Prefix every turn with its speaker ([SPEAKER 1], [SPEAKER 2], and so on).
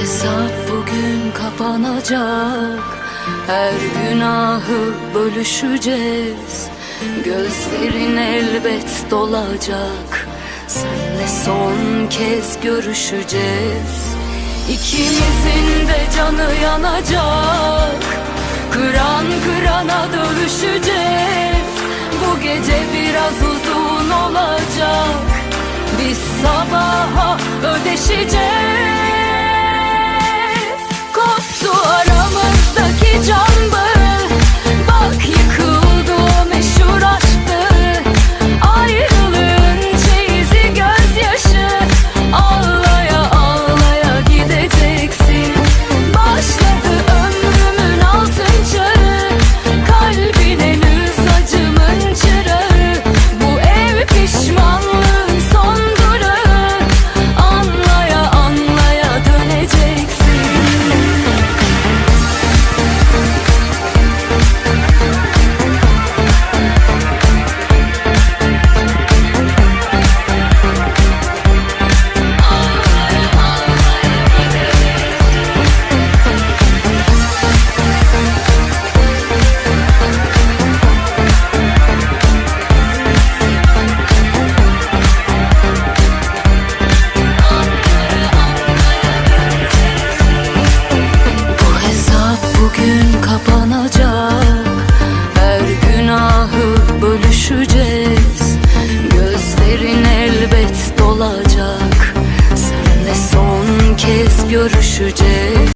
[SPEAKER 1] Hesap bugün kapanacak. Her günahı bölüşeceğiz. Gözlerin elbet dolacak. Senle son kez görüşeceğiz. İkimizin de canı yanacak. Kıran kırana dövüşeceğiz. Bu gece biraz uzun olacak. Biz sabaha ödeşeceğiz görüşeceğiz